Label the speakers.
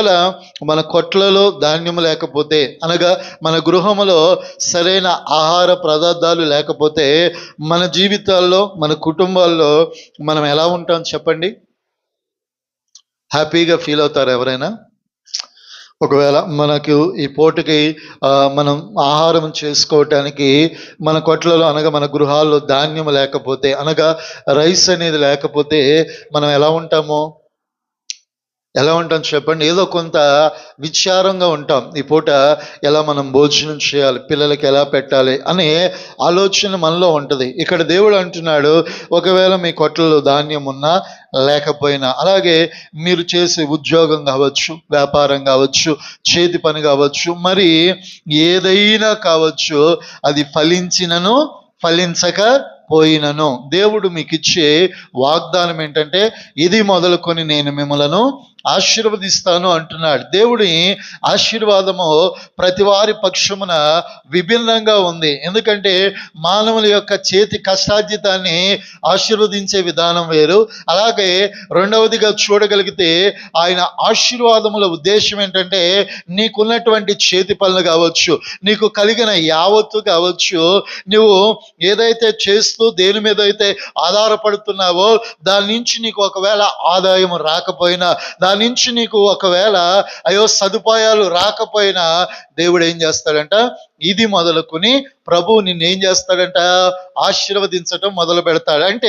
Speaker 1: ఒకవేళ మన కొట్లలో ధాన్యం లేకపోతే అనగా మన గృహంలో సరైన ఆహార పదార్థాలు లేకపోతే మన జీవితాల్లో మన కుటుంబాల్లో మనం ఎలా ఉంటాం చెప్పండి? హ్యాపీగా ఫీల్ అవుతారు ఎవరైనా? ఒకవేళ మనకు ఈ పూటకి మనం ఆహారం చేసుకోవటానికి మన కొట్లలో అనగా మన గృహాల్లో ధాన్యం లేకపోతే అనగా రైస్ అనేది లేకపోతే మనం ఎలా ఉంటాము? ఎలా ఉంటాం చెప్పండి? ఏదో కొంత విచారంగా ఉంటాం. ఈ పూట ఎలా మనం భోజనం చేయాలి? పిల్లలకి ఎలా పెట్టాలి? అనే ఆలోచన మనలో ఉంటుంది. ఇక్కడ దేవుడు అంటున్నాడు ఒకవేళ మీ కొట్లలో ధాన్యం ఉన్నా లేకపోయినా అలాగే మీరు చేసే ఉద్యోగం కావచ్చు వ్యాపారం కావచ్చు చేతి పని కావచ్చు మరి ఏదైనా కావచ్చు అది ఫలించినను ఫలించక పోయినను దేవుడు మీకు ఇచ్చే వాగ్దానం ఏంటంటే ఇది మొదలుకొని నేను మిమ్మలను ఆశీర్వదిస్తాను అంటున్నాడు. దేవుడి ఆశీర్వాదము ప్రతి వారి పక్షమున విభిన్నంగా ఉంది. ఎందుకంటే మానవుల యొక్క చేతి కష్టార్జితాన్ని ఆశీర్వదించే విధానం వేరు. అలాగే రెండవదిగా చూడగలిగితే ఆయన ఆశీర్వాదముల ఉద్దేశం ఏంటంటే నీకున్నటువంటి చేతి పనులు కావచ్చు నీకు కలిగిన యావత్తు కావచ్చు నువ్వు ఏదైతే చేస్తూ దేని మీద అయితే ఆధారపడుతున్నావో దాని నుంచి నీకు ఒకవేళ ఆదాయం రాకపోయినా నుంచి నీకు ఒకవేళ అయ్యో సదుపాయాలు రాకపోయినా దేవుడు ఏం చేస్తాడంట? ఇది మొదలుకొని ప్రభువు నిన్ను ఏం చేస్తాడంట? ఆశీర్వదించటం మొదలు పెడతాడు. అంటే